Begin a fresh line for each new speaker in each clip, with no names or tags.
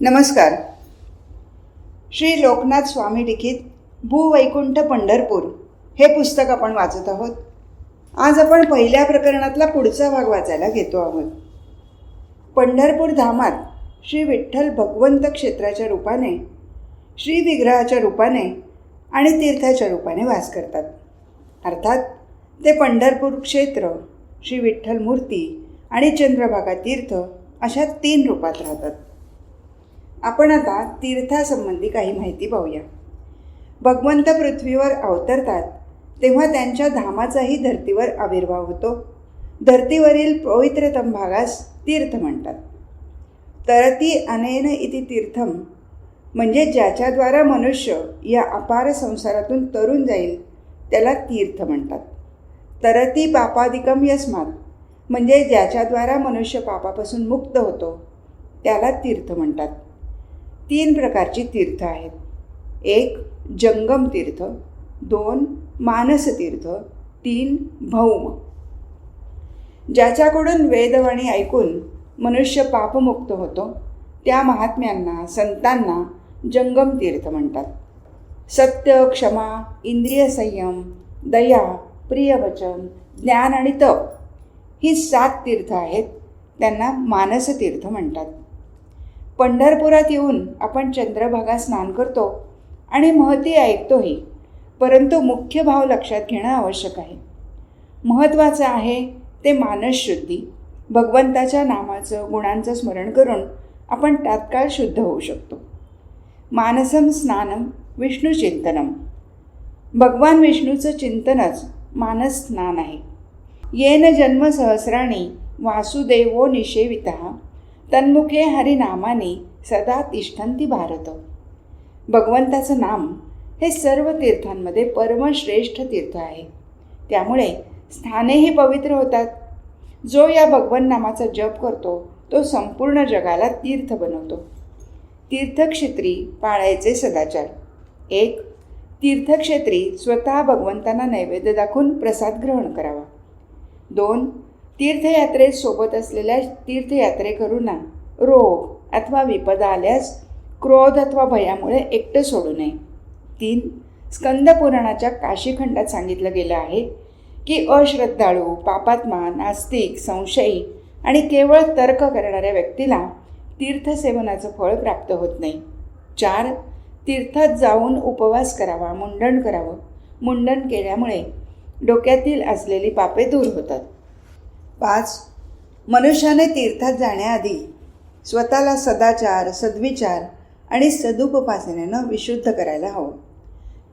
नमस्कार. श्री लोकनाथ स्वामी लिखित भूवैकुंठ पंढरपूर हे पुस्तक आपण वाचत आहोत. आज आपण पहिल्या प्रकरणातला पुढचा भाग वाचायला घेतो आहोत. पंढरपूर धामात श्री विठ्ठल भगवंत क्षेत्राच्या रूपाने श्री विग्रहाच्या रूपाने आणि तीर्थाच्या रूपाने वास करतात. अर्थात ते पंढरपूर क्षेत्र श्री विठ्ठल मूर्ती आणि चंद्रभागा तीर्थ अशा तीन रूपात राहतात. आपण आता तीर्थासंबंधी काही माहिती पाहूया. भगवंत पृथ्वीवर अवतरतात तेव्हा त्यांच्या धामाचाही धर्तीवर आविर्भाव होतो. धर्तीवरील पवित्रतम भागास तीर्थ म्हणतात. तरती अनेन इति तीर्थम म्हणजे ज्याच्याद्वारा मनुष्य या अपार संसारातून तरुण जाईल त्याला तीर्थ म्हणतात. तरती पापादिकम यस्मात म्हणजे ज्याच्याद्वारा मनुष्य पापापासून मुक्त होतो त्याला तीर्थ म्हणतात. तीन प्रकारची तीर्थ आहेत. एक जंगम तीर्थ दोन मानस तीर्थ तीन भौम. ज्याच्याकडून वेदवाणी ऐकून मनुष्य पापमुक्त होतो त्या महात्म्यांना संतांना जंगम तीर्थ म्हणतात. सत्य क्षमा इंद्रिय संयम दया प्रियवचन ज्ञान आणि तप ही सात तीर्थ आहेत त्यांना मानस तीर्थ म्हणतात. पंढरपुरात येऊन आपण चंद्रभागा स्नान करतो आणि महती ऐकतोही. परंतु मुख्य भाव लक्षात घेणं आवश्यक आहे. महत्त्वाचं आहे ते मानसशुद्धी भगवंताच्या नामाचं गुणांचं स्मरण करून आपण तात्काळ शुद्ध होऊ शकतो. मानसम स्नानम विष्णुचिंतनम भगवान विष्णूचं चिंतनच मानस स्नान आहे. येन जन्म सहस्राणी वासुदेवो निषेविता. तन्मुखे हरिनामाने सदा तिष्ठंती भारत. भगवंताचं नाम हे सर्व तीर्थांमध्ये परमश्रेष्ठ तीर्थ आहे. त्यामुळे स्थानेही पवित्र होतात. जो या भगवन नामाचा जप करतो तो संपूर्ण जगाला तीर्थ बनवतो. तीर्थक्षेत्री पाळायचे सदाचार. एक तीर्थक्षेत्री स्वतः भगवंतांना नैवेद्य दाखवून प्रसाद ग्रहण करावा. दोन तीर्थयात्रेसोबत असलेल्या तीर्थयात्रेकरूंना रोग अथवा विपदा आल्यास क्रोध अथवा भयामुळे एकटं सोडू नये. तीन स्कंद पुराणाच्या काशीखंडात सांगितलं गेलं आहे की अश्रद्धाळू पापात्मा नास्तिक संशयी आणि केवळ तर्क करणाऱ्या व्यक्तीला तीर्थसेवनाचं फळ प्राप्त होत नाही. चार तीर्थात जाऊन उपवास करावा मुंडन करावं. मुंडन केल्यामुळे डोक्यातील असलेली पापे दूर होतात. पाच. मनुष्याने तीर्थात जाण्याआधी स्वतःला सदाचार सद्विचार आणि सदुपपासनेनं विशुद्ध करायला हवं.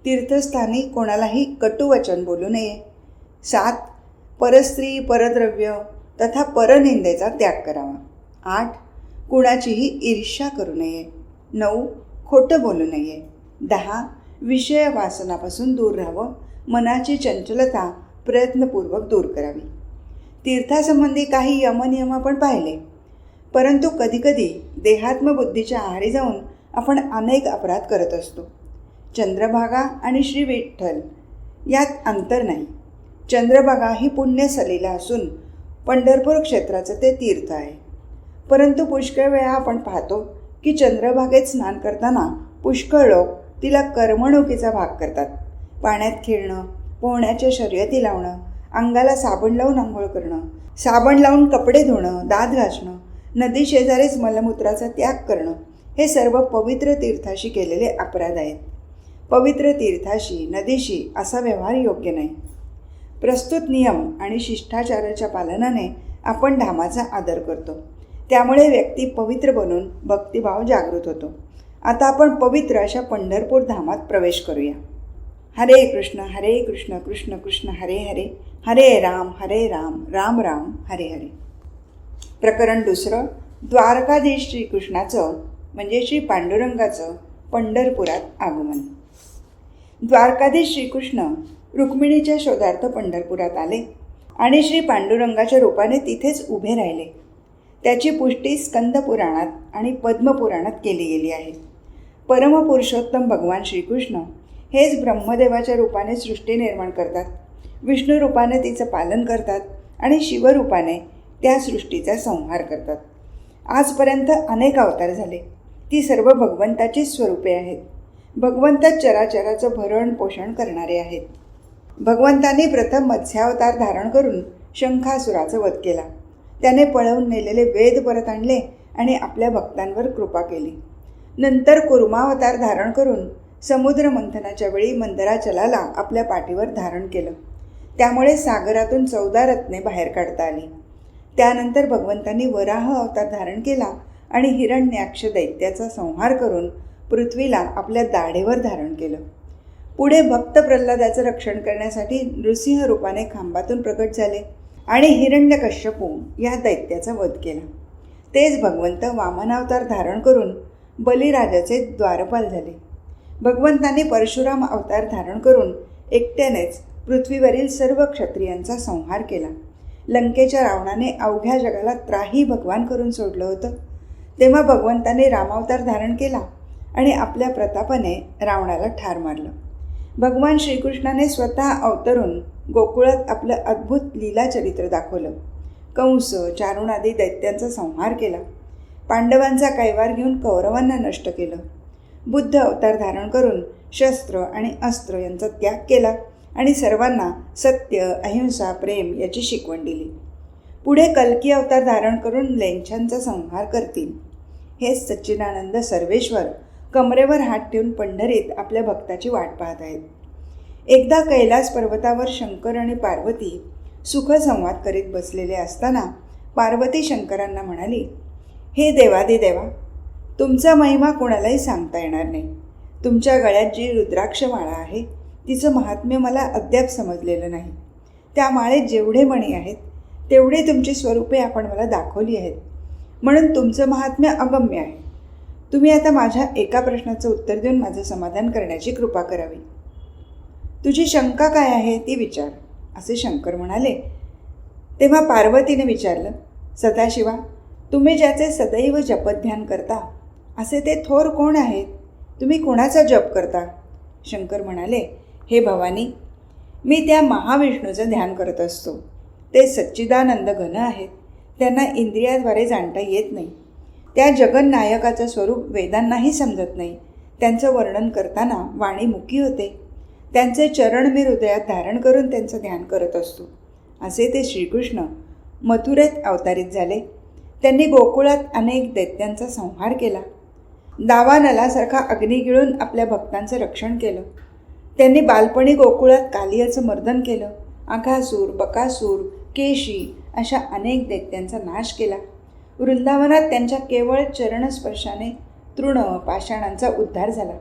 तीर्थस्थानी कोणालाही कटुवचन बोलू नये. सात. परस्त्री परद्रव्य तथा परनिंदेचा त्याग करावा. आठ. कुणाचीही ईर्ष्या करू नये. नऊ. खोटं बोलू नये. दहा. विषय वासनापासून दूर राहावं. मनाची चंचलता प्रयत्नपूर्वक दूर करावी. तीर्थासंबंधी काही यमनियम आपण पाहिले. परंतु कधीकधी देहात्मबुद्धीच्या आहारी जाऊन आपण अनेक अपराध करत असतो. चंद्रभागा आणि श्री विठ्ठल यात अंतर नाही. चंद्रभागा ही पुण्य सलीला असून पंढरपूर क्षेत्राचं ते तीर्थ आहे. परंतु पुष्कळ वेळा आपण पाहतो की चंद्रभागेत स्नान करताना पुष्कळ लोक तिला करमणुकीचा भाग करतात. पाण्यात खेळणं पोहण्याच्या शर्यती लावणं अंगाला साबण लावून आंघोळ करणं साबण लावून कपडे धुणं दात घासणं नदी शेजारीच मलमूत्राचा त्याग करणं हे सर्व पवित्र तीर्थाशी केलेले अपराध आहेत. पवित्र तीर्थाशी नदीशी असा व्यवहार योग्य नाही. प्रस्तुत नियम आणि शिष्टाचाराच्या पालनाने आपण धामाचा आदर करतो. त्यामुळे व्यक्ती पवित्र बनून भक्तिभाव जागृत होतो. आता आपण पवित्र अशा पंढरपूर धामात प्रवेश करूया. हरे कृष्ण हरे कृष्ण कृष्ण कृष्ण हरे हरे हरे राम हरे राम राम राम हरे हरे. प्रकरण दुसरं द्वारकाधीश श्रीकृष्णाचं म्हणजे श्री पांडुरंगाचं पंढरपुरात आगमन. द्वारकाधीश श्रीकृष्ण रुक्मिणीच्या शोधार्थ पंढरपुरात आले आणि श्री पांडुरंगाच्या रूपाने तिथेच उभे राहिले. त्याची पुष्टी स्कंद पुराणात आणि पद्मपुराणात केली गेली आहे. परमपुरुषोत्तम भगवान श्रीकृष्ण हेच ब्रह्मदेवाच्या रूपाने सृष्टी निर्माण करतात. विष्णू रूपाने तिचं पालन करतात आणि शिवरूपाने त्या सृष्टीचा संहार करतात. आजपर्यंत अनेक अवतार झाले. ती सर्व भगवंताचीच स्वरूपे आहेत. भगवंतच चराचराचं भरण पोषण करणारे आहेत. भगवंतांनी प्रथम मत्स्यावतार धारण करून शंखासुराचा वध केला. त्याने पळवून नेलेले वेद परत आणले आणि आपल्या भक्तांवर कृपा केली. नंतर कुर्मावतार धारण करून समुद्र मंथनाच्या वेळी मंदराचलाला आपल्या पाठीवर धारण केलं. त्यामुळे सागरातून चौदा रत्ने बाहेर काढता आली. त्यानंतर भगवंतांनी वराह अवतार धारण केला आणि हिरण्याक्ष दैत्याचा संहार करून पृथ्वीला आपल्या दाढेवर धारण केलं. पुढे भक्त प्रल्हादाचं रक्षण करण्यासाठी नृसिंह रूपाने खांबातून प्रकट झाले आणि हिरण्यकश्यपू या दैत्याचा वध केला. तेच भगवंत वामनावतार धारण करून बलिराजाचे द्वारपाल झाले. भगवंताने परशुराम अवतार धारण करून एकट्यानेच पृथ्वीवरील सर्व क्षत्रियांचा संहार केला. लंकेच्या रावणाने अवघ्या जगाला त्राही भगवान करून सोडलं होतं. तेव्हा भगवंताने रामावतार धारण केला आणि आपल्या प्रतापाने रावणाला ठार मारलं. भगवान श्रीकृष्णाने स्वतः अवतरून गोकुळात आपलं अद्भुत लीलाचरित्र दाखवलं. कंस चारुणादी दैत्यांचा संहार केला. पांडवांचा कैवार घेऊन कौरवांना नष्ट केलं. बुद्ध अवतार धारण करून शस्त्र आणि अस्त्र यांचा त्याग केला आणि सर्वांना सत्य अहिंसा प्रेम याची शिकवण दिली. पुढे कल्की अवतार धारण करून लेंछांचा संहार करतील. हेच सच्चिदानंद सर्वेश्वर कमरेवर हात ठेवून पंढरीत आपल्या भक्ताची वाट पाहत आहेत. एकदा कैलास पर्वतावर शंकर आणि पार्वती सुखसंवाद करीत बसलेले असताना पार्वती शंकरांना म्हणाली हे देवादी देवा तुमचा महिमा कोणालाही सांगता येणार नाही. तुमच्या गळ्यात जी रुद्राक्ष माळा आहे तिचं महात्म्य मला अद्याप समजलेलं नाही. त्या माळेत जेवढे मणी आहेत तेवढे तुमची स्वरूपे आपण मला दाखवली आहेत. म्हणून तुमचं महात्म्य अगम्य आहे. तुम्ही आता माझ्या एका प्रश्नाचं उत्तर देऊन माझं समाधान करण्याची कृपा करावी. तुझी शंका काय आहे ती विचार असे शंकर म्हणाले. तेव्हा पार्वतीने विचारलं सदाशिवा तुम्ही ज्याचे सदैव जपध्यान करता असे ते थोर कोण आहेत? तुम्ही कोणाचा जप करता? शंकर म्हणाले हे भवानी मी त्या महाविष्णूचं ध्यान करत असतो. ते सच्चिदानंद घन आहेत. त्यांना इंद्रियाद्वारे जाणता येत नाही. त्या जगन्नायकाचं स्वरूप वेदांनाही समजत नाही. त्यांचं वर्णन करताना वाणी मुकी होते. त्यांचे चरण मी हृदयात धारण करून त्यांचं ध्यान करत असतो. असे ते श्रीकृष्ण मथुरेत अवतारित झाले. त्यांनी गोकुळात अनेक दैत्यांचा संहार केला. दावानलासारखा अग्नी गिळून आपल्या भक्तांचं रक्षण केलं. त्यांनी बालपणी गोकुळात कालियाचं मर्दन केलं. आघासूर बकासूर केशी अशा अनेक दैत्यांचा नाश केला. वृंदावनात त्यांच्या केवळ चरणस्पर्शाने तृण पाषाणांचा उद्धार झाला.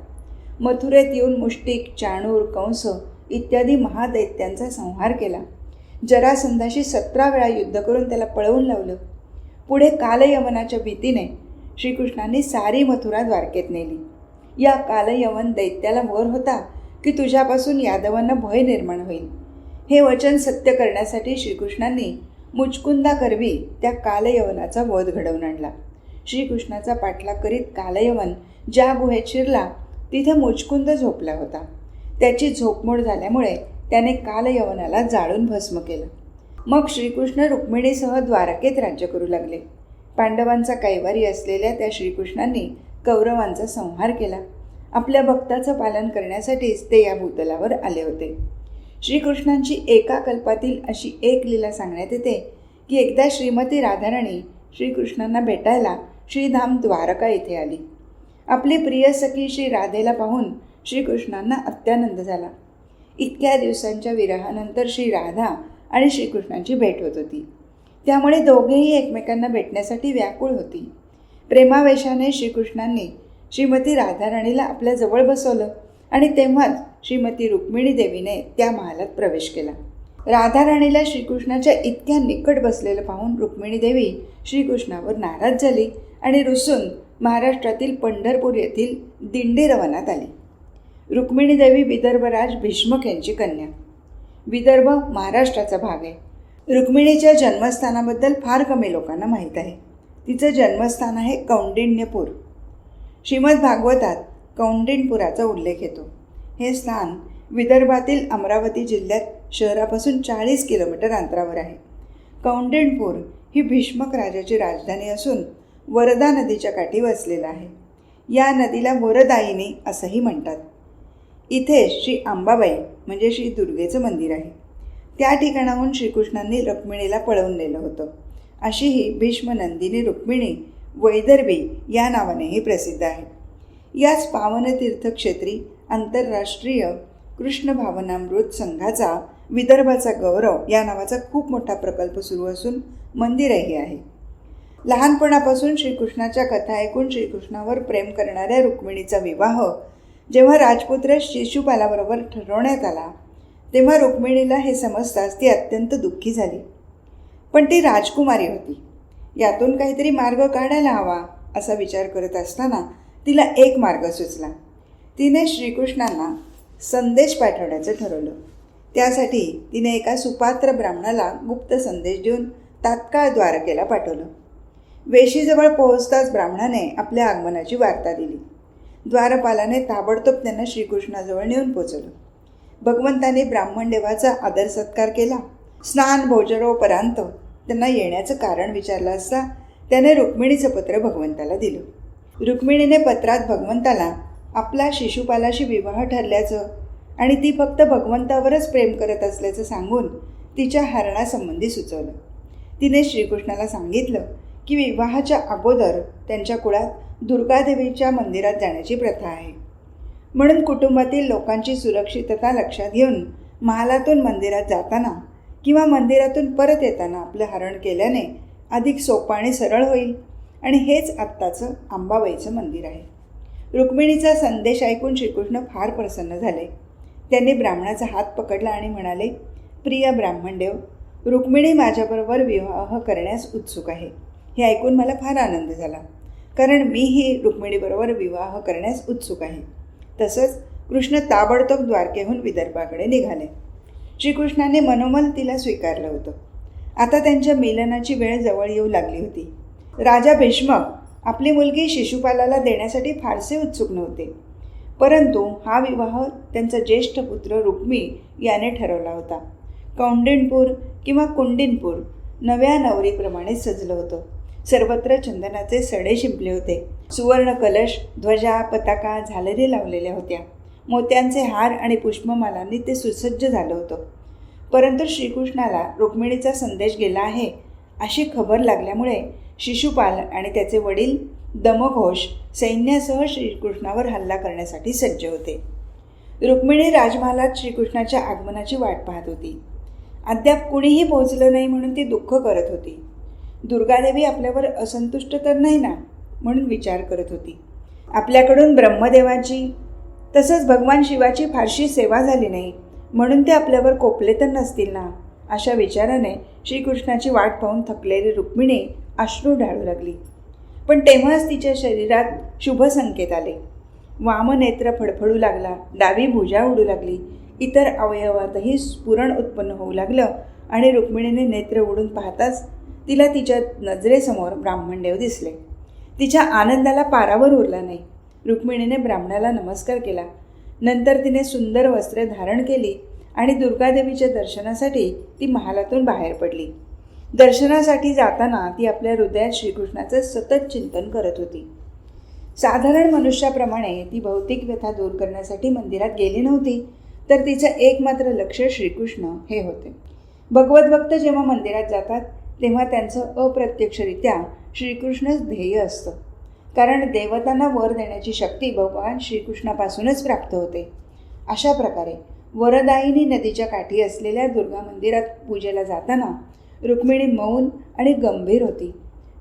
मथुरेत येऊन मुष्टिक चाणूर कंस इत्यादी महादैत्यांचा संहार केला. जरासंधाशी सतरा वेळा युद्ध करून त्याला पळवून लावलं. पुढे कालयवनाच्या भीतीने श्रीकृष्णांनी सारी मथुरा द्वारकेत नेली. या कालयवन दैत्याला वर होता की तुझ्यापासून यादवांना भय निर्माण होईल. हे वचन सत्य करण्यासाठी श्रीकृष्णांनी मुचकुंदा करवी त्या कालयवनाचा वध घडवून आणला. श्रीकृष्णाचा पाठलाग करीत कालयवन ज्या गुहेत शिरला तिथे मुचकुंद झोपला होता. त्याची झोपमोड झाल्यामुळे त्याने कालयवनाला जाळून भस्म केलं. मग श्रीकृष्ण रुक्मिणीसह द्वारकेत राज्य करू लागले. पांडवांचा कैवारी असलेल्या त्या श्रीकृष्णांनी कौरवांचा संहार केला. आपल्या भक्ताचं पालन करण्यासाठीच ते या भूतलावर आले होते. श्रीकृष्णांची एका कल्पातील अशी एक लीला सांगण्यात येते की एकदा श्रीमती राधाराणी श्रीकृष्णांना भेटायला श्रीधाम द्वारका येथे आली. आपली प्रिय सखी श्री राधेला पाहून श्रीकृष्णांना अत्यानंद झाला. इतक्या दिवसांच्या विरहानंतर श्री राधा आणि श्रीकृष्णांची भेट होत होती. त्यामुळे दोघेही एकमेकांना भेटण्यासाठी व्याकुळ होती. प्रेमावेशाने श्रीकृष्णांनी श्रीमती राधाराणीला आपल्या जवळ बसवलं आणि तेव्हाच श्रीमती रुक्मिणी देवीने त्या महालात प्रवेश केला. राधाराणीला श्रीकृष्णाच्या इतक्या निकट बसलेलं पाहून रुक्मिणी देवी श्रीकृष्णावर नाराज झाली आणि रुसून महाराष्ट्रातील पंढरपूर येथील दिंडी रवानात आली. रुक्मिणी देवी विदर्भराज भीष्मक यांची कन्या. विदर्भ महाराष्ट्राचा भाग आहे. रुक्मिणीच्या जन्मस्थानाबद्दल फार कमी लोकांना माहीत आहे. तिचं जन्मस्थान आहे कौंडिण्यपूर. श्रीमद भागवतात कौंडिणपुराचा उल्लेख येतो. हे स्थान विदर्भातील अमरावती जिल्ह्यात शहरापासून चाळीस किलोमीटर अंतरावर आहे. कौंडिणपूर ही भीष्मक राजाची राजधानी असून वरदा नदीच्या काठी वसलेलं आहे. या नदीला वरदायिनी असंही म्हणतात. इथे श्री अंबाबाई म्हणजे श्री दुर्गेचं मंदिर आहे. त्या ठिकाणाहून श्रीकृष्णांनी रुक्मिणीला पळवून नेलं होतं. अशी ही भीष्मनंदिनी रुक्मिणी वैदर्भी या नावानेही प्रसिद्ध आहे याच पावनतीर्थक्षेत्री आंतरराष्ट्रीय कृष्ण भावनामृत संघाचा विदर्भाचा गौरव या नावाचा खूप मोठा प्रकल्प सुरू असून मंदिरही आहे. लहानपणापासून श्रीकृष्णाच्या कथा ऐकून श्रीकृष्णावर प्रेम करणाऱ्या रुक्मिणीचा विवाह जेव्हा राजपुत्र शिशुपालाबरोबर ठरवण्यात आला तेव्हा रुक्मिणीला हे समजताच ती अत्यंत दुःखी झाली. पण ती राजकुमारी होती. यातून काहीतरी मार्ग काढायला हवा असा विचार करत असताना तिला एक मार्ग सुचला. तिने श्रीकृष्णांना संदेश पाठवण्याचं ठरवलं. त्यासाठी तिने एका सुपात्र ब्राह्मणाला गुप्त संदेश देऊन तात्काळ द्वारकेला पाठवलं. वेशीजवळ पोहोचताच ब्राह्मणाने आपल्या आगमनाची वार्ता दिली. द्वारपालाने ताबडतोब त्यांना श्रीकृष्णाजवळ नेऊन पोचवलं. भगवंताने ब्राह्मण देवाचा आदर सत्कार केला. स्नान भोजरोपरांत त्यांना येण्याचं कारण विचारलं असता त्याने रुक्मिणीचं पत्र भगवंताला दिलं. रुक्मिणीने पत्रात भगवंताला आपला शिशुपालाशी विवाह ठरल्याचं आणि ती फक्त भगवंतावरच प्रेम करत असल्याचं सांगून तिच्या हरणासंबंधी सुचवलं. तिने श्रीकृष्णाला सांगितलं की विवाहाच्या अगोदर त्यांच्या कुळात दुर्गादेवीच्या मंदिरात जाण्याची प्रथा आहे. म्हणून कुटुंबातील लोकांची सुरक्षितता लक्षात घेऊन महालातून मंदिरात जाताना किंवा मंदिरातून परत येताना आपलं हरण केल्याने अधिक सोपं आणि सरळ होईल. आणि हेच आत्ताचं आंबाबाईचं मंदिर आहे. रुक्मिणीचा संदेश ऐकून श्रीकृष्ण फार प्रसन्न झाले. त्यांनी ब्राह्मणाचा हात पकडला आणि म्हणाले प्रिय ब्राह्मणदेव रुक्मिणी माझ्याबरोबर विवाह करण्यास उत्सुक आहे. हे ऐकून मला फार आनंद झाला. कारण मीही रुक्मिणीबरोबर विवाह करण्यास उत्सुक आहे. तसंच कृष्ण ताबडतोब द्वारकेहून विदर्भाकडे निघाले. श्रीकृष्णाने मनोमन तिला स्वीकारलं होतं. आता त्यांच्या मिलनाची वेळ जवळ येऊ लागली होती. राजा भीष्म आपली मुलगी शिशुपालाला देण्यासाठी फारसे उत्सुक नव्हते. परंतु हा विवाह त्यांचा ज्येष्ठ पुत्र रुक्मी याने ठरवला होता. कौंडिणपूर किंवा कुंडिनपूर नव्या नवरीप्रमाणे सजलं होतं. सर्वत्र चंदनाचे सडे शिंपले होते. सुवर्ण कलश ध्वजा पताका झालरी लावलेल्या होत्या. मोत्यांचे हार आणि पुष्पमालांनी ते सुसज्ज झालं होतं. परंतु श्रीकृष्णाला रुक्मिणीचा संदेश गेला आहे अशी खबर लागल्यामुळे शिशुपाल आणि त्याचे वडील दमघोष सैन्यासह श्रीकृष्णावर हल्ला करण्यासाठी सज्ज होते. रुक्मिणी राजमहालात श्रीकृष्णाच्या आगमनाची वाट पाहत होती. अद्याप कुणीही पोहोचलं नाही म्हणून ती दुःख करत होती. दुर्गादेवी आपल्यावर असंतुष्ट तर नाही ना? म्हणून विचार करत होती. आपल्याकडून ब्रह्मदेवाची तसंच भगवान शिवाची फारशी सेवा झाली नाही. म्हणून ते आपल्यावर कोपले तर नसतील ना? अशा विचाराने श्रीकृष्णाची वाट पाहून थकलेली रुक्मिणी अश्रू ढाळू लागली. पण तेव्हाच तिच्या शरीरात शुभ संकेत आले. वामनेत्र फडफडू लागला डावी भुजा उडू लागली इतर अवयवातही स्फुरण उत्पन्न होऊ लागलं आणि रुक्मिणीने नेत्र उडून पाहताच तिला तिच्या नजरेसमोर ब्राह्मणदेव दिसले. तिच्या आनंदाला पारावर उरला नाही. रुक्मिणीने ब्राह्मणाला नमस्कार केला. नंतर तिने सुंदर वस्त्रे धारण केली आणि दुर्गादेवीच्या दर्शनासाठी ती महालातून बाहेर पडली. दर्शनासाठी जाताना ती आपल्या हृदयात श्रीकृष्णाचं सतत चिंतन करत होती. साधारण मनुष्याप्रमाणे ती भौतिक व्यथा दूर करण्यासाठी मंदिरात गेली नव्हती तर तिचं एकमात्र लक्ष श्रीकृष्ण हे होते. भगवत भक्त जेव्हा मंदिरात जातात तेव्हा त्यांचं अप्रत्यक्षरित्या श्रीकृष्णच ध्येय असतं. कारण देवतांना वर देण्याची शक्ती भगवान श्रीकृष्णापासूनच प्राप्त होते. अशा प्रकारे वरदायिनी नदीच्या काठी असलेल्या दुर्गा मंदिरात पूजेला जाताना रुक्मिणी मौन आणि गंभीर होती.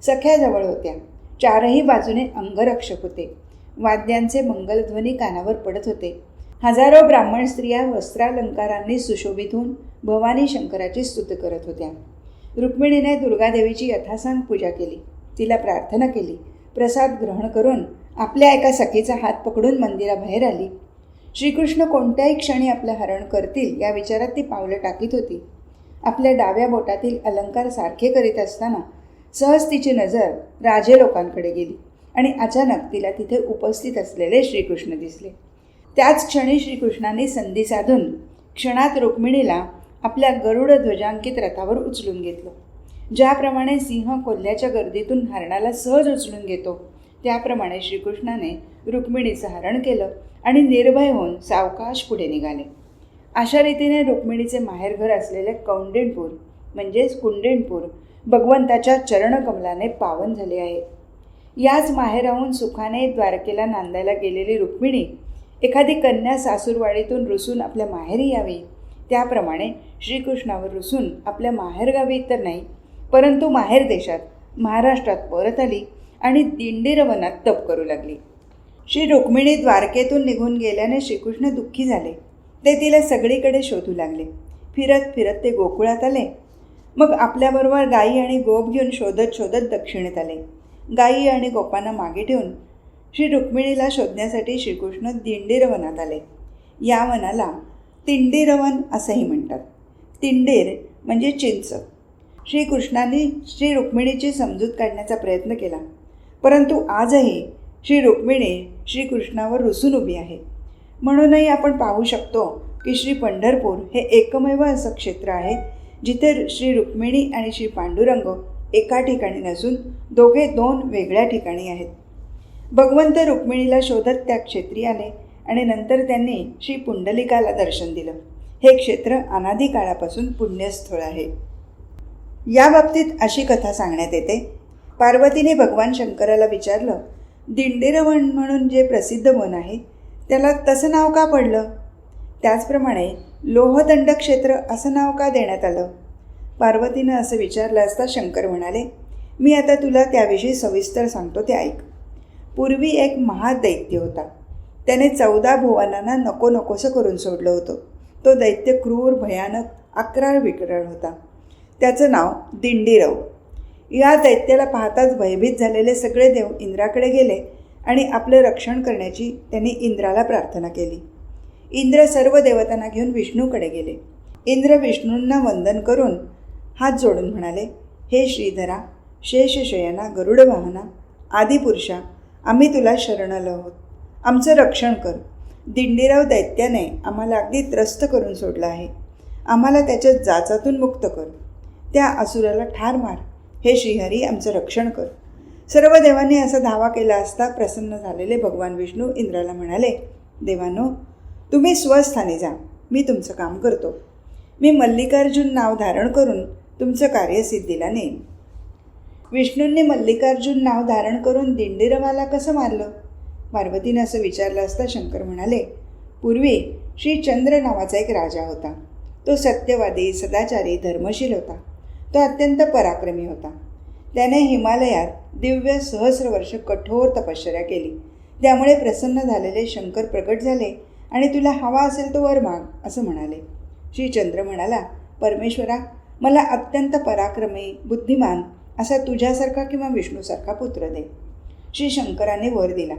सख्याजवळ होत्या. चारही बाजूने अंगरक्षक होते. वाद्यांचे मंगलध्वनी कानावर पडत होते. हजारो ब्राह्मण स्त्रिया वस्त्रालंकारांनी सुशोभित होऊन भवानी शंकराची स्तुत करत होत्या. रुक्मिणीने दुर्गादेवीची यथासांग पूजा केली. तिला प्रार्थना केली. प्रसाद ग्रहण करून आपल्या एका सखीचा हात पकडून मंदिराबाहेर आली. श्रीकृष्ण कोणत्याही क्षणी आपलं हरण करतील या विचारात ती पावलं टाकीत होती. आपल्या डाव्या बोटातील अलंकार सारखे करीत असताना सहज तिची नजर राजे लोकांकडे गेली आणि अचानक तिला तिथे उपस्थित असलेले श्रीकृष्ण दिसले. त्याच क्षणी श्रीकृष्णाने संधी साधून क्षणात रुक्मिणीला आपल्या गरुड ध्वजांकित रथावर उचलून घेतलं. ज्याप्रमाणे सिंह कोल्ह्याच्या गर्दीतून हरणाला सहज उचलून घेतो त्याप्रमाणे श्रीकृष्णाने रुक्मिणीचं हरण केलं आणि निर्भय होऊन सावकाश पुढे निघाले. अशा रीतीने रुक्मिणीचे माहेरघर असलेले कौंडिणपूर म्हणजेच कुंडिणपूर भगवंताच्या चरणकमलाने पावन झाले आहे. याच माहेराहून सुखाने द्वारकेला नांदायला गेलेली रुक्मिणी एखादी कन्या सासूरवाडीतून रुसून आपल्या माहेरी यावी त्याप्रमाणे श्रीकृष्णावर रुसून आपल्या माहेरगावी तर नाही परंतु माहेर देशात महाराष्ट्रात परत आली आणि दिंडीरवनात तप करू लागली. श्री रुक्मिणी द्वारकेतून निघून गेल्याने श्रीकृष्ण दुःखी झाले. ते तिला सगळीकडे शोधू लागले. फिरत फिरत ते गोकुळात आले. मग आपल्याबरोबर गायी आणि गोप घेऊन शोधत शोधत दक्षिणेत आले. गायी आणि गोपांना मागे ठेवून श्री रुक्मिणीला शोधण्यासाठी श्रीकृष्ण दिंडीरवनात आले. या वनाला तिंडीरवन असंही म्हणतात. तिंडेर म्हणजे चिंच. श्रीकृष्णाने श्री रुक्मिणीची समजूत काढण्याचा प्रयत्न केला. परंतु आजही श्री रुक्मिणी श्रीकृष्णावर रुसून उभी आहे. म्हणूनही आपण पाहू शकतो की श्री पंढरपूर हे एकमेव असं क्षेत्र आहे जिथे श्री रुक्मिणी आणि श्री पांडुरंग एका ठिकाणी नसून दोघे दोन वेगळ्या ठिकाणी आहेत. भगवंत रुक्मिणीला शोधत त्या क्षेत्री आले आणि नंतर त्यांनी श्री पुंडलिकाला दर्शन दिलं. हे क्षेत्र अनादी काळापासून पुण्यस्थळ आहे. या बाबतीत अशी कथा सांगण्यात येते. पार्वतीने भगवान शंकराला विचारलं दिंडेरवन म्हणून जे प्रसिद्ध वन आहे त्याला तसं नाव का पडलं? त्याचप्रमाणे लोहदंड क्षेत्र असं नाव का देण्यात आलं? पार्वतीनं असं विचारलं असता शंकर म्हणाले मी आता तुला त्याविषयी सविस्तर सांगतो ते ऐक. पूर्वी एक महादैत्य होता. त्याने चौदा भुवनांना नको नकोसं करून सोडलं होतं. तो दैत्य क्रूर भयानक अकराळ विकराळ होता. त्याचं नाव दिंडीरव. या दैत्याला पाहताच भयभीत झालेले सगळे देव इंद्राकडे गेले आणि आपलं रक्षण करण्याची त्यांनी इंद्राला प्रार्थना केली. इंद्र सर्व देवतांना घेऊन विष्णूकडे गेले. इंद्र विष्णूंना वंदन करून हात जोडून म्हणाले हे श्रीधरा शेषशयना गरुड वाहना आदिपुरुषा आम्ही तुला शरण आलो आहोत. आमचं रक्षण कर. दिंडीराव दैत्याने आम्हाला अगदी त्रस्त करून सोडलं आहे. आम्हाला त्याच्या जाचातून मुक्त कर. त्या असुराला ठार मार. हे श्रीहरी आमचं रक्षण कर. सर्व देवांनी असा धावा केला असता प्रसन्न झालेले भगवान विष्णू इंद्राला म्हणाले देवानो तुम्ही स्वस्थानी जा. मी तुमचं काम करतो. मी मल्लिकार्जुन नाव धारण करून तुमचं कार्य सिद्धीला नेईन. विष्णूंनी मल्लिकार्जुन नाव धारण करून दिंडीरवाला कसं मारलं पार्वतीनं असं विचारलं असता शंकर म्हणाले पूर्वी श्री चंद्र नावाचा एक राजा होता. तो सत्यवादी सदाचारी धर्मशील होता. तो अत्यंत पराक्रमी होता. त्याने हिमालयात दिव्य सहस्र वर्ष कठोर तपश्चर्या केली. त्यामुळे प्रसन्न झालेले शंकर प्रकट झाले आणि तुला हवा असेल तो वर माग असं म्हणाले. श्री चंद्र म्हणाला परमेश्वरा मला अत्यंत पराक्रमी बुद्धिमान असा तुझ्यासारखा किंवा विष्णूसारखा पुत्र दे. श्री शंकराने वर दिला.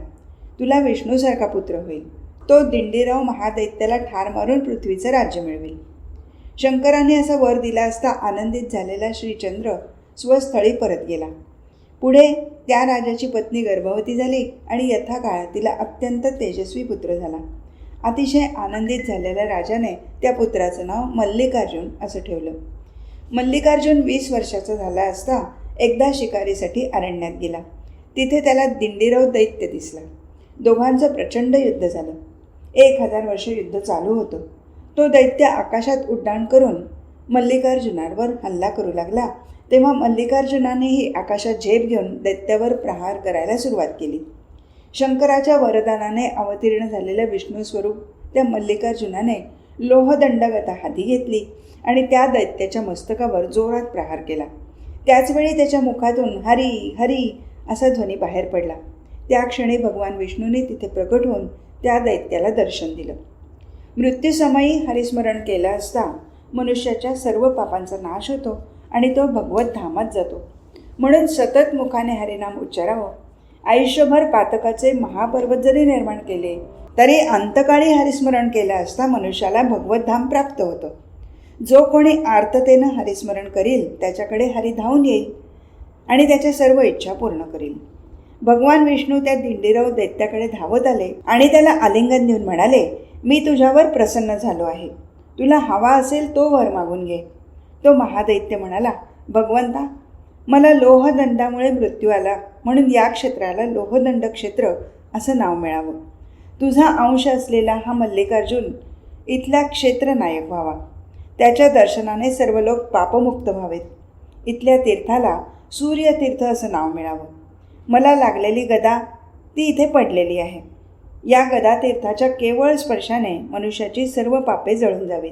तुला विष्णूसारखा पुत्र होईल. तो दिंडीराव महादैत्याला ठार मारून पृथ्वीचं राज्य मिळवेल. शंकराने असा वर दिला असता आनंदित झालेला श्रीचंद्र स्वस्थळी परत गेला. पुढे त्या राजाची पत्नी गर्भवती झाली आणि यथाकाळात तिला अत्यंत तेजस्वी पुत्र झाला. अतिशय आनंदित झालेल्या राजाने त्या पुत्राचं नाव मल्लिकार्जुन असं ठेवलं. मल्लिकार्जुन वीस वर्षाचा झाला असता एकदा शिकारीसाठी अरण्यात गेला. तिथे त्याला दिंडीराव दैत्य दिसला. दोघांचं प्रचंड युद्ध झालं. एक हजार वर्ष युद्ध चालू होतं. तो दैत्य आकाशात उड्डाण करून मल्लिकार्जुनावर हल्ला करू लागला. तेव्हा मल्लिकार्जुनानेही आकाशात झेप घेऊन दैत्यावर प्रहार करायला सुरुवात केली. शंकराच्या वरदानाने अवतीर्ण झालेल्या विष्णू स्वरूप त्या मल्लिकार्जुनाने लोहदंडगता हाती घेतली आणि त्या दैत्याच्या मस्तकावर जोरात प्रहार केला. त्याचवेळी त्याच्या मुखातून हरी हरी असा ध्वनी बाहेर पडला. त्या क्षणी भगवान विष्णूने तिथे प्रकट होऊन त्या दैत्याला दर्शन दिलं. मृत्यूसमयी हरिस्मरण केलं असता मनुष्याच्या सर्व पापांचा नाश होतो आणि तो भगवत धामात जातो. म्हणून सतत मुखाने हरिनाम उच्चारावं. आयुष्यभर पातकाचे महापर्वत जरी निर्माण केले तरी अंतकाळी हरिस्मरण केलं असता मनुष्याला भगवत धाम प्राप्त होतं. जो कोणी आर्ततेनं हरिस्मरण करील त्याच्याकडे हरी धावून येईल आणि त्याच्या सर्व इच्छा पूर्ण करील. भगवान विष्णू त्या दिंडीराव दैत्याकडे धावत आले आणि त्याला आलिंगन देऊन म्हणाले मी तुझ्यावर प्रसन्न झालो आहे. तुला हवा असेल तो वर मागून घे. तो महादैत्य म्हणाला भगवंता मला लोहदंडामुळे मृत्यू आला म्हणून या क्षेत्राला लोहदंड क्षेत्र असं नाव मिळावं. तुझा अंश असलेला हा मल्लिकार्जुन इथला क्षेत्रनायक व्हावा. त्याच्या दर्शनाने सर्व लोक पापमुक्त व्हावेत. इथल्या तीर्थाला सूर्यतीर्थ असं नाव मिळावं. मला लागलेली गदा ती इथे पडलेली आहे. या गदा तीर्थाच्या केवळ स्पर्शाने मनुष्याची सर्व पापे जळून जावीत.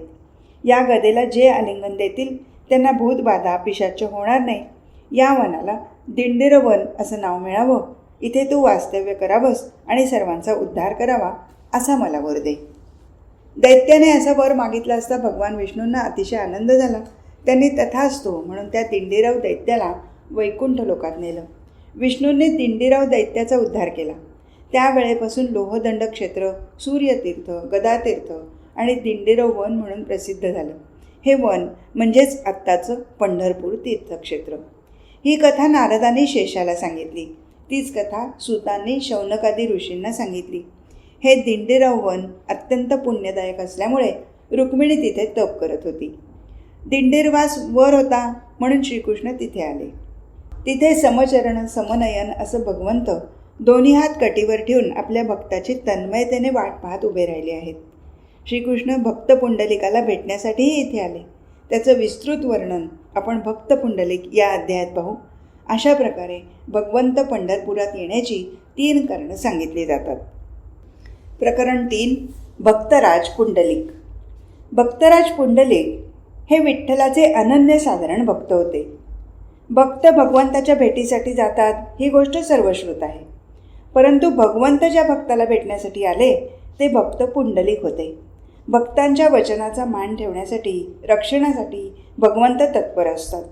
या गदेला जे आलिंगन देतील त्यांना भूतबाधा पिशाच्य होणार नाही. या वनाला दिंडीर वन असं नाव मिळावं. इथे तू वास्तव्य करावंस आणि सर्वांचा उद्धार करावा असा मला वर दे. दैत्याने असा वर मागितला असता भगवान विष्णूंना अतिशय आनंद झाला. त्यांनी तथास्तु म्हणून त्या दिंडीराव दैत्याला वैकुंठ लोकात नेलं. विष्णूंनी दिंडीराव दैत्याचा उद्धार केला. त्यावेळेपासून लोहदंड क्षेत्र सूर्यतीर्थ गदातीर्थ आणि दिंडीराव वन म्हणून प्रसिद्ध झालं. हे वन म्हणजेच आत्ताचं पंढरपूर तीर्थक्षेत्र. ही कथा नारदाने शेषाला सांगितली. तीच कथा सुतांनी शौनकादी ऋषींना सांगितली. हे दिंडीराव वन अत्यंत पुण्यदायक असल्यामुळे रुक्मिणी तिथे तप करत होती. दिंडीरवास वर होता म्हणून श्रीकृष्ण तिथे आले. तिथे समचरण समनयन असं भगवंत दोन्ही हात कटीवर ठेवून आपल्या भक्ताची तन्मयतेने वाट पाहत उभे राहिले आहेत. श्रीकृष्ण भक्त पुंडलिकाला भेटण्यासाठीही इथे आले. त्याचं विस्तृत वर्णन आपण भक्त पुंडलिक या अध्यायात पाहू. अशा प्रकारे भगवंत पंढरपुरात येण्याची तीन कारणं सांगितली जातात. प्रकरण तीन भक्तराज पुंडलिक. भक्तराज पुंडलिक हे विठ्ठलाचे अनन्यसाधारण भक्त होते. भक्त भगवंताच्या भेटीसाठी जातात ही गोष्ट सर्वश्रुत आहे. परंतु भगवंत ज्या भक्ताला भेटण्यासाठी आले ते भक्त पुंडलिक होते. भक्तांच्या वचनाचा मान ठेवण्यासाठी रक्षणासाठी भगवंत तत्पर असतात.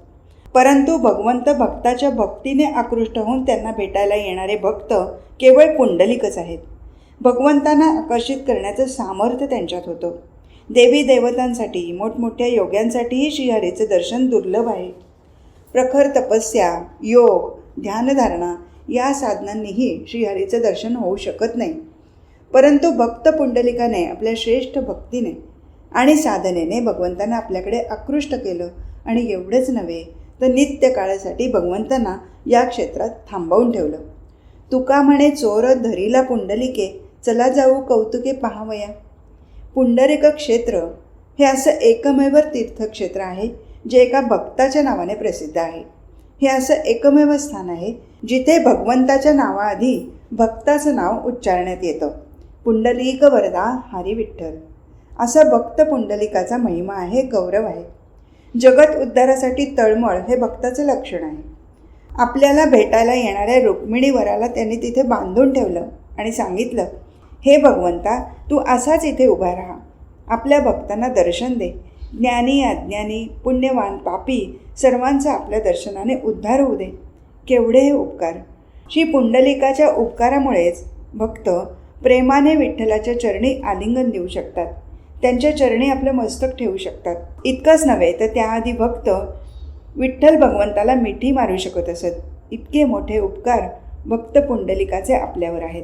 परंतु भगवंत भक्ताच्या भक्तीने आकृष्ट होऊन त्यांना भेटायला येणारे भक्त केवळ पुंडलिकच आहेत. भगवंतांना आकर्षित करण्याचं सामर्थ्य त्यांच्यात होतं. देवी देवतांसाठी मोठमोठ्या योग्यांसाठीही श्रीहरीचं दर्शन दुर्लभ आहे. प्रखर तपस्या योग ध्यानधारणा या साधनांनीही श्रीहरीचं दर्शन होऊ शकत नाही. परंतु भक्त पुंडलिकाने आपल्या श्रेष्ठ भक्तीने आणि साधनेने भगवंतांना आपल्याकडे आकृष्ट केलं आणि एवढंच नव्हे तर नित्य काळासाठी भगवंतांना या क्षेत्रात थांबवून ठेवलं. तुका म्हणे चोर धरीला पुंडलिके चला जाऊ कौतुके पहावया. पुंडरिक क्षेत्र हे असं एकमेव तीर्थक्षेत्र आहे जे एका भक्ताच्या नावाने प्रसिद्ध आहे. हे असं एकमेव स्थान आहे जिथे भगवंताच्या नावाआधी भक्ताचं नाव उच्चारण्यात येतं. पुंडलिक वरदा हरी विठ्ठल. असा भक्त पुंडलिकाचा महिमा आहे गौरव आहे. जगत उद्धारासाठी तळमळ हे भक्ताचं लक्षण आहे. आपल्याला भेटायला येणाऱ्या रुक्मिणी वराला त्यांनी तिथे बांधून ठेवलं आणि सांगितलं हे भगवंता तू असाच इथे उभा राहा. आपल्या भक्तांना दर्शन दे. ज्ञानी अज्ञानी पुण्यवान पापी सर्वांचा आपल्या दर्शनाने उद्धार होऊ दे. केवढे हे उपकार. श्री पुंडलिकाच्या उपकारामुळेच भक्त प्रेमाने विठ्ठलाच्या चरणी आलिंगन देऊ शकतात. त्यांच्या चरणी आपलं मस्तक ठेवू शकतात. इतकंच नव्हे तर त्याआधी भक्त विठ्ठल भगवंताला मिठी मारू शकत असत. इतके मोठे उपकार भक्त पुंडलिकाचे आपल्यावर आहेत.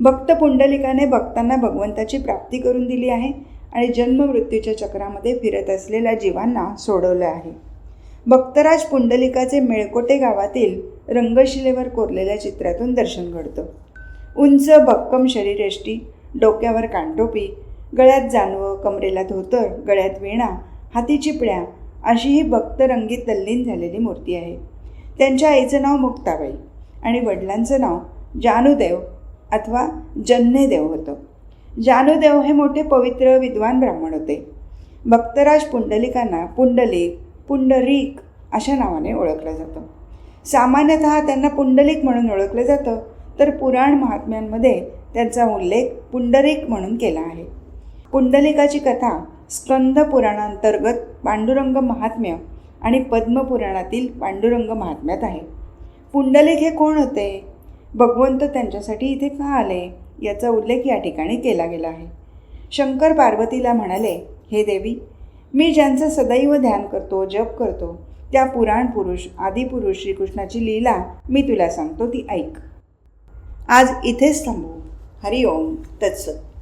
भक्त पुंडलिकाने भक्तांना भगवंताची प्राप्ती करून दिली आहे. आणि जन्ममृत्यूच्या चक्रामध्ये फिरत असलेल्या जीवांना सोडवलं आहे. भक्तराज पुंडलिकाचे मेळकोटे गावातील रंगशिलेवर कोरलेल्या चित्रातून दर्शन घडतं. उंच भक्कम शरीरयष्टी डोक्यावर कानटोपी गळ्यात जानवं कमरेला धोतर गळ्यात वीणा हाती चिपळ्या अशी ही भक्तरंगीत तल्लीन झालेली मूर्ती आहे. त्यांच्या आईचं नाव मुक्ताबाई आणि वडिलांचं नाव जानूदेव अथवा जन्नेदेव होतं. जानूदेव हे मोठे पवित्र विद्वान ब्राह्मण होते. भक्तराज पुंडलिकांना पुंडलिक पुंडरीक अशा नावाने ओळखलं जातं. सामान्यतः त्यांना पुंडलिक म्हणून ओळखलं जातं तर पुराण महात्म्यांमध्ये त्यांचा उल्लेख पुंडरीक म्हणून केला आहे. पुंडलिकाची कथा स्कंद पुराणांतर्गत पांडुरंग महात्म्य आणि पद्मपुराणातील पांडुरंग महात्म्यात आहे. पुंडलिक हे कोण होते? भगवंत त्यांच्यासाठी इथे का आले? याचा उल्लेख या ठिकाणी केला गेला आहे. शंकर पार्वतीला म्हणाले हे देवी मी ज्यांचं सदैव ध्यान करतो जप करतो त्या पुराण पुरुष आदिपुरुष श्रीकृष्णाची लीला मी तुला सांगतो ती ऐक. आज इथेच थांबू. हरिओम तत्सत.